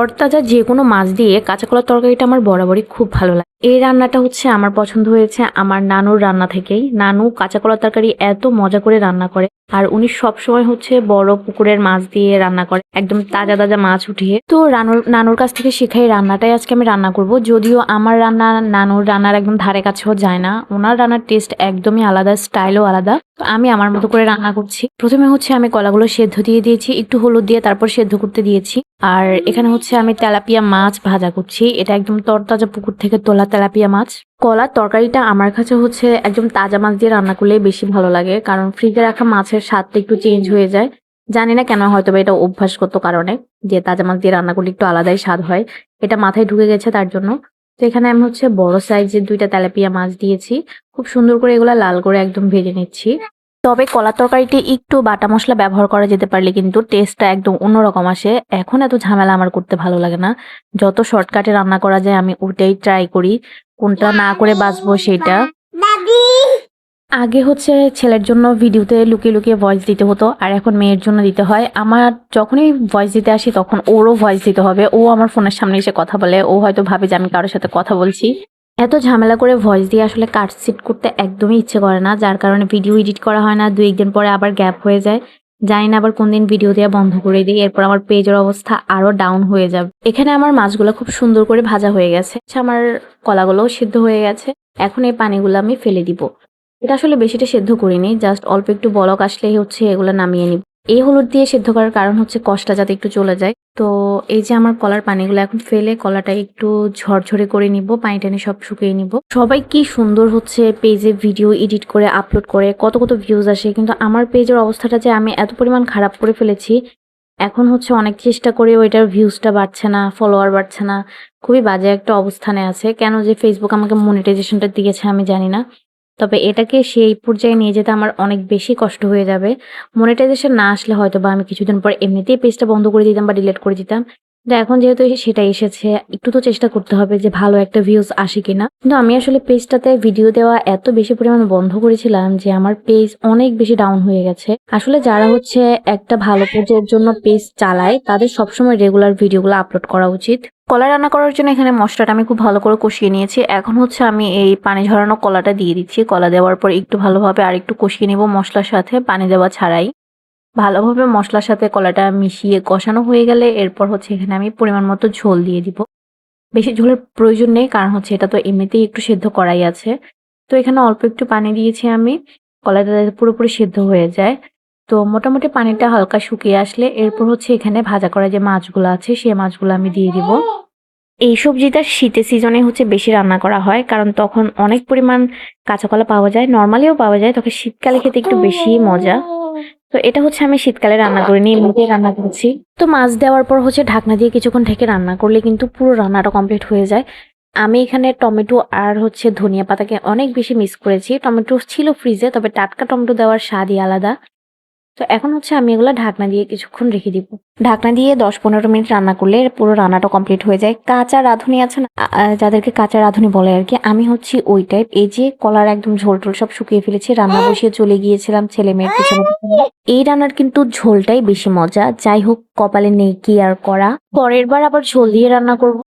তরতাজা যে কোনো মাছ দিয়ে কাঁচা কলার তরকারিটা আমার বরাবরই খুব ভালো লাগে। এই রান্নাটা হচ্ছে আমার পছন্দ হয়েছে আমার নানুর রান্না থেকেই। নানু কাঁচা কলার তরকারি এত মজা করে রান্না করে আর উনি সবসময় হচ্ছে বড় পুকুরের মাছ দিয়ে রান্না করে, একদম তাজা তাজা মাছ উঠিয়ে। তো রানুর, নানুর কাছ থেকে শেখাই রান্নাটাই আজকে আমি রান্না করব। যদিও আমার রান্না, নানুর রান্নার একদম ধারে কাছেও যায় না, ওনার রান্নার টেস্ট একদমই আলাদা স্টাইলও আলাদা। তো আমি আমার মতো করে রান্না করছি। প্রথমে হচ্ছে আমি কলাগুলো সেদ্ধ দিয়ে দিয়েছি, একটু হলুদ দিয়ে তারপর সেদ্ধ করতে দিয়েছি। আর এখানে হচ্ছে আমি তেলাপিয়া মাছ ভাজা করছি, এটা একদম তরতাজা পুকুর থেকে তোলা তেলাপিয়া মাছ। কলার তরকারিটা আমার কাছে হচ্ছে একদম তাজা মাছ দিয়ে রান্না করলে বেশি ভালো লাগে, কারণ ফ্রিজে রাখা মাছের স্বাদটা একটু চেঞ্জ হয়ে যায়। জানি না কেন হয়তো এটা অভ্যাসগত কারণে যে তাজা মাছ দিয়ে রান্না করলে একটু আলাদাই স্বাদ হয়। এটা মাথায় ঢুকে গেছে তার জন্য। তো এখানে আমি হচ্ছে বড় সাইজের দুইটা তেলাপিয়া মাছ দিয়েছি। খুব সুন্দর করে এগুলা লাল করে একদম ভেজে নিচ্ছি। তবে কলা তরকারিতে একটু বাটা মশলা ব্যবহার করা যেতে পারলে কিন্তু টেস্টটা একদম অন্যরকম আসে। এখন এত ঝামেলা আমার করতে ভালো লাগে না। যত শর্টকাটে রান্না করা যায় আমি ওটাই ট্রাই করি। কোনটা না করে বাঁচবো সেটা। আগে হচ্ছে ছেলের জন্য ভিডিওতে লুকিয়ে লুকিয়ে ভয়েস দিতে হতো। আর এখন মেয়ের জন্য দিতে হয়। আমার যখনই ভয়েস দিতে আসি তখন ওরও ভয়েস দিতে হবে। ও আমার ফোনের সামনে এসে কথা বলে। ও হয়তো ভাবে যে আমি কারোর সাথে কথা বলছি। এত ঝামেলা করে ভয়েস দিয়ে আসলে কাটসিট করতে একদমই ইচ্ছে করে না, যার কারণে ভিডিও এডিট করা হয় না, দুই একদিন পরে আবার গ্যাপ হয়ে যায়। জানি না আবার কোন দিন ভিডিও দেওয়া বন্ধ করে দিই, এরপর আমার পেজের অবস্থা আরও ডাউন হয়ে যাবে। এখানে আমার মাছগুলো খুব সুন্দর করে ভাজা হয়ে গেছে আমার কলাগুলোও সিদ্ধ হয়ে গেছে, এখন এই পানিগুলো আমি ফেলে দিব। এটা আসলে বেশিটা সেদ্ধ করিনি জাস্ট অল্প একটু বলক আসলেই হচ্ছে এগুলো নামিয়ে নিব। এই হলুদ দিয়ে সেদ্ধ করার কারণ হচ্ছে কষ্টটা যাতে একটু চলে যায়। তো এই যে আমার কলার পানিগুলো এখন ফেলে কলাটা একটু ঝরঝরে করে নিব, পানি টানি সব শুকিয়ে নিব। সবাই কি সুন্দর হচ্ছে পেজে ভিডিও এডিট করে, আপলোড করে, কত কত ভিউজ আসে। কিন্তু আমার পেজের অবস্থাটা যে আমি এত পরিমাণ খারাপ করে ফেলেছি, এখন হচ্ছে অনেক চেষ্টা করে ওইটার ভিউজটা বাড়ছে না ফলোয়ার বাড়ছে না। খুবই বাজে একটা অবস্থানে আছে। কেন যে ফেসবুক আমাকে মনিটাইজেশনটা দিয়েছে আমি জানি না। তবে এটাকে সেই পর্যায়ে নিয়ে যেতে আমার অনেক বেশি কষ্ট হয়ে যাবে। মনিটাইজেশন না আসলে হয়তো বা আমি কিছুদিন পর এমনিতেই পেজটা বন্ধ করে দিতাম বা ডিলিট করে দিতাম। কিন্তু এখন যেহেতু সেটা এসেছে, একটু তো চেষ্টা করতে হবে যে ভালো একটা ভিউজ আসে কিনা। কিন্তু আমি আসলে পেজটাতে ভিডিও দেওয়া এত বেশি পরিমাণে বন্ধ করেছিলাম যে আমার পেজ অনেক বেশি ডাউন হয়ে গেছে। আসলে যারা হচ্ছে একটা ভালো পর্যায়ের জন্য পেজ চালায়, তাদের সবসময় রেগুলার ভিডিওগুলো আপলোড করা উচিত। কলা রান্না করার জন্য এখানে মশলাটা আমি খুব ভালো করে কষিয়ে নিয়েছি। এখন হচ্ছে আমি এই পানি ঝরানো কলাটা দিয়ে দিচ্ছি। কলা দেওয়ার পর একটু ভালোভাবে আর একটু কষিয়ে নিব মশলার সাথে, পানি দেওয়া ছাড়াই। ভালোভাবে মশলার সাথে কলাটা মিশিয়ে কষানো হয়ে গেলে এরপর হচ্ছে এখানে আমি পরিমাণ মতো ঝোল দিয়ে দিব। বেশি ঝোলের প্রয়োজন নেই, কারণ হচ্ছে এটা তো এমনিতেই একটু সেদ্ধ করাই আছে। তো এখানে অল্প একটু পানি দিয়েছি আমি, কলাটা পুরোপুরি সেদ্ধ হয়ে যায়। তো মোটামুটি পানিটা হালকা শুকিয়ে আসলে এরপর হচ্ছে এখানে ভাজা করা যে মাছগুলো আছে সেই মাছগুলো আমি দিয়ে দিব। এই সবজিটা শীতের সিজনে হচ্ছে বেশি রান্না করা হয়, কারণ তখন অনেক পরিমাণ কাঁচা কলা পাওয়া যায়, নর্মালিও পাওয়া যায় তখন শীতকালে খেতে একটু বেশি মজা। তো এটা হচ্ছে আমি শীতকালে রান্না করিনি এমনিতেই রান্না করেছি। তো মাছ দেওয়ার পর হচ্ছে ঢাকনা দিয়ে কিছুক্ষণ ঢেকে রান্না করলে কিন্তু পুরো রান্নাটা কমপ্লিট হয়ে যায়। আমি এখানে টমেটো আর হচ্ছে ধনিয়া পাতাকে অনেক বেশি মিস করেছি। টমেটো ছিল ফ্রিজে তবে টাটকা টমেটো দেওয়ার স্বাদই আলাদা। তো এখন হচ্ছে আমি এগুলো ঢাকনা দিয়ে কিছুক্ষণ রেখে দিব। ঢাকনা দিয়ে দশ পনেরো মিনিট রান্না করলে পুরো রান্নাটা কমপ্লিট হয়ে যায়। কাঁচা রাঁধুনি আছে না যাদেরকে কাঁচা রাঁধুনি বলে আর কি, আমি হচ্ছি ওই টাইপ এই যে কলার একদম ঝোল টোল সব শুকিয়ে ফেলেছি, রান্না বসিয়ে চলে গিয়েছিলাম ছেলে মেয়ের পিছনে। এই রান্নার কিন্তু ঝোলটাই বেশি মজা। যাই হোক, কপালে নেই কি আর করা। পরের বার আবার ঝোল দিয়ে রান্না করব।